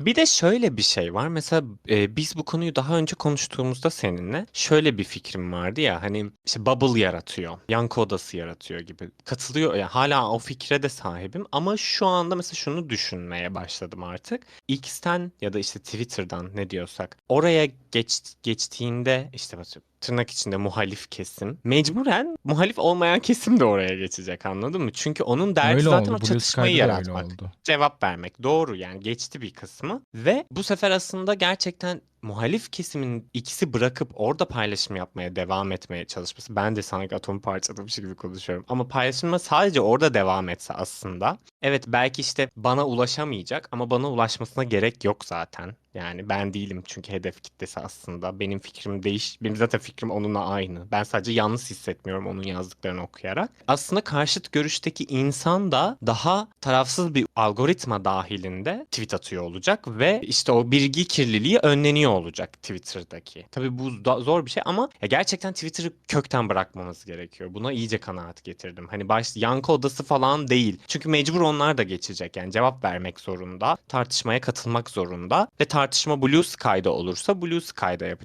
Bir de şöyle bir şey var. Mesela e, biz bu konuyu daha önce konuştuğumuzda seninle şöyle bir fikrim vardı ya hani işte bubble yaratıyor, yankı odası yaratıyor gibi. Katılıyor yani hala o fikre de sahibim ama şu anda mesela şunu düşünmeye başladım artık. X'ten ya da işte Twitter'dan ne diyorsak oraya geç, geçtiğinde işte tırnak içinde muhalif kesim mecburen muhalif olmayan kesim de oraya geçecek anladın mı? Çünkü onun derdi Öyle zaten oldu. o Blue çatışmayı öyle yaratmak oldu. cevap vermek. Doğru yani geçti bir kısmı ve bu sefer aslında gerçekten muhalif kesimin ikisi bırakıp orada paylaşım yapmaya devam etmeye çalışması. Ben de sanki atomu parçalamış gibi konuşuyorum. Ama paylaşımma sadece orada devam etse aslında. Evet belki işte bana ulaşamayacak ama bana ulaşmasına gerek yok zaten. Yani ben değilim çünkü hedef kitlesi aslında. Benim fikrim değiş, benim zaten fikrim onunla aynı. Ben sadece yalnız hissetmiyorum onun yazdıklarını okuyarak. Aslında karşıt görüşteki insan da daha tarafsız bir algoritma dahilinde tweet atıyor olacak ve işte o bilgi kirliliği önleniyor olacak Twitter'daki. Tabii bu da zor bir şey ama ya gerçekten Twitter'ı kökten bırakmamız gerekiyor. Buna iyice kanaat getirdim. Hani baş yankı odası falan değil. Çünkü mecbur onlar da geçecek. Yani cevap vermek zorunda, tartışmaya katılmak zorunda ve tartışma Blue Sky'da olursa Blue Sky'da yapacak.